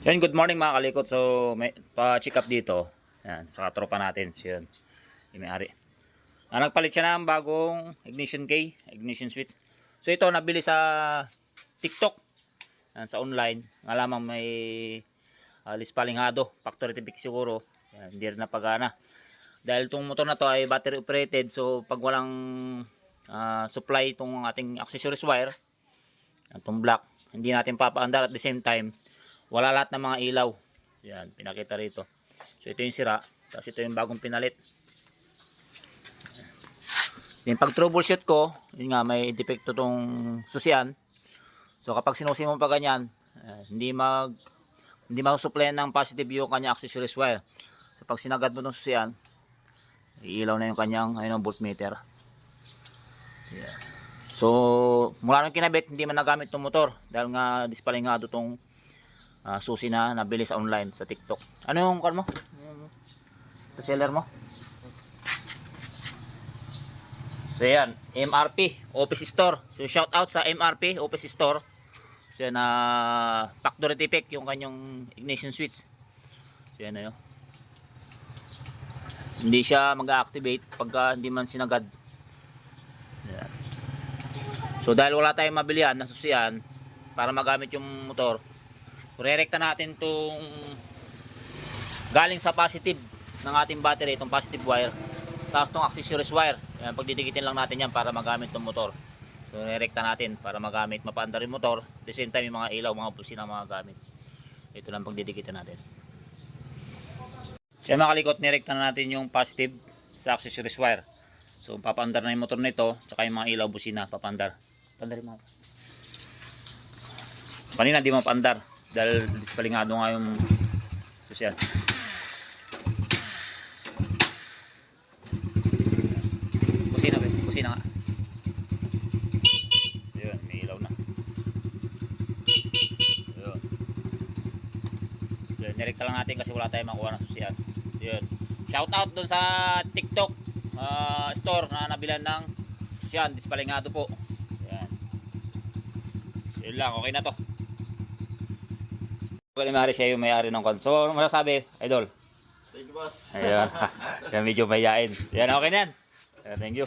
Yan, good morning mga kalikot. So, may pa-check up dito. Yan, sa katropa natin. So, yun. Yung may-ari. Ah, nagpalit siya ng bagong ignition key, ignition switch. So, ito nabili sa TikTok. Yan, sa online. Nga lamang may uh, lispalingado. Factory tipik siguro. Yan, hindi rin napagana. Dahil itong motor na to ay battery operated. So, pag walang ah, supply itong ating accessories wire, itong black, hindi natin papaandar at the same time, wala lahat ng mga ilaw. Yan, pinakita rito. So ito yung sira, tapos ito yung bagong pinalit. Yung pag troubleshoot ko, yun nga may depekto tong susian. So kapag sinusi mo pa ganyan, eh, hindi mag hindi mag-supply ng positive yung kanya accessories wire. So pag sinagad mo tong susian, iilaw na yung kanyang ayun, voltmeter. Yan. So, mula nung kinabit, hindi man nagamit tong motor dahil nga dispalingado tong ah, susi na nabili sa online sa TikTok. Ano yung kan mo? Sa seller mo? So yan, MRP, Office Store. So shout out sa MRP, Office Store. So yan, uh, factory tipik yung kanyang ignition switch. So yan na yun. Hindi siya mag-activate pagka hindi man sinagad. So dahil wala tayong mabilihan na susian para magamit yung motor, Rerekta natin itong galing sa positive ng ating battery, itong positive wire. Tapos itong accessories wire. Yan, pagdidikitin lang natin yan para magamit itong motor. So rerekta natin para magamit, mapaandar yung motor. At the same time yung mga ilaw, mga pusina, mga gamit. Ito lang pagdidikitin natin. Kaya mga kalikot, nirekta na natin yung positive sa accessories wire. So papaandar na yung motor nito, tsaka yung mga ilaw, busina, papandar. Pandarin mo. Kanina di mapandar dahil dispalingado nga yung social. Kusina ba? Kusina nga. Yun, may ilaw na. Yun. Yun, nirekta lang natin kasi wala tayong makuha ng susian. Yun. Shout out dun sa TikTok ah, store na nabilan ng susian. Dispalingado po. Yan. Yun lang, okay na to. Kalimari siya yung may-ari ng kon. So, ano masasabi, idol? Thank you, boss. Ayun. Siya medyo mayain. Yan, okay na yan. Thank you.